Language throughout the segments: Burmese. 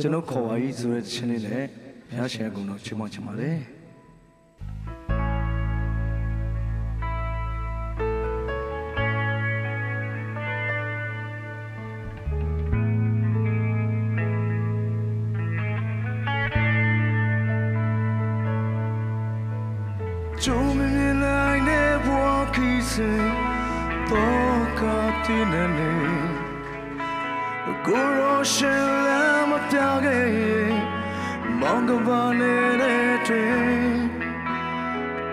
ကျွန်တော်ခေါ်ပါကြီးဆိုတဲ့ချင်းလေးနဲ့ဘုရားရှင်အကုန်လုံးချီးမွမ်းချင်ပါတယ်ကျုံမမြင်နိုင်တဲ့ဘဝခီးစဉ်တော့ကတည်နေနေ ကိုရောရှင်လမ်းမပြခဲ့ရင်မောင်ကပါနေတဲ့တွင်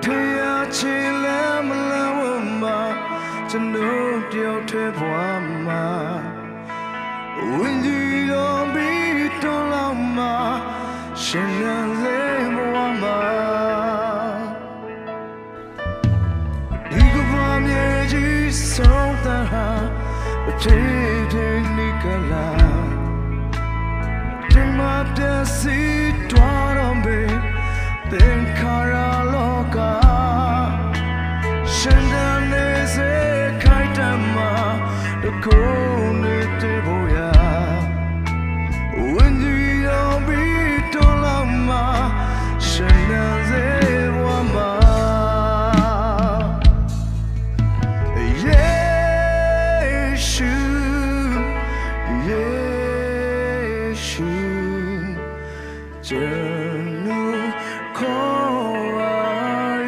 ထေရချီလမ်းမလန်းဝမှာကျွန်တော်တယောက်တည်းဘဝမှာဝင်းကြီးတော်ပြီးတော်လောက်မှာရှင်လန်းလေးဘဝမှာဒီကဘာမြေကြီးဆုံးတာဟာအထေထေနိ ကလာဒီမှာပြစီတွား nu có ai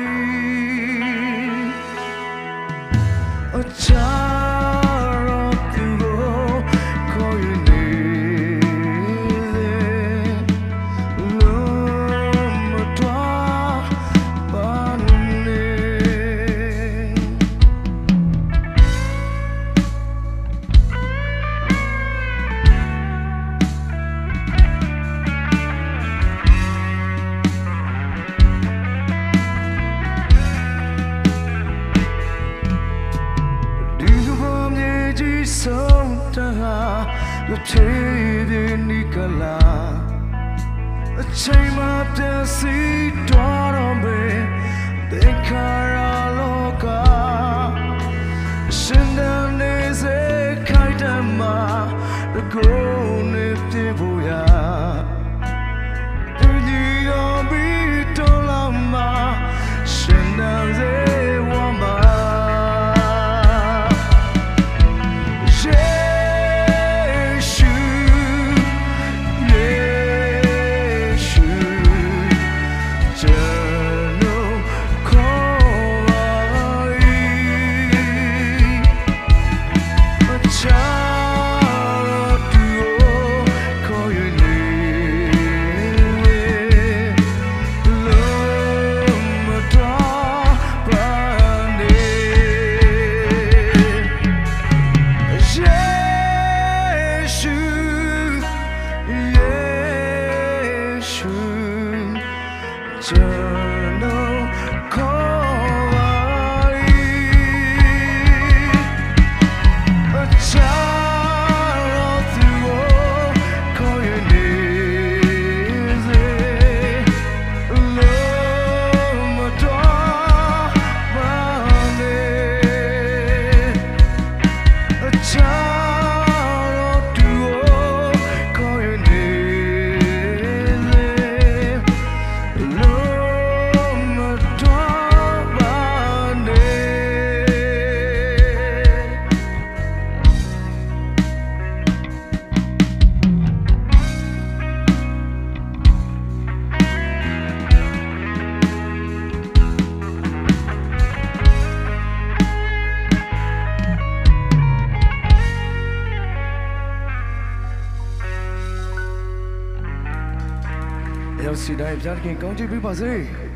ở trái မြေကြီးဆုံးတာလက်ချေတဲ့နိကလာ ရောက်စီတိုင်းပြတ်ခင်ကောင်းချီးပေးပါစေ။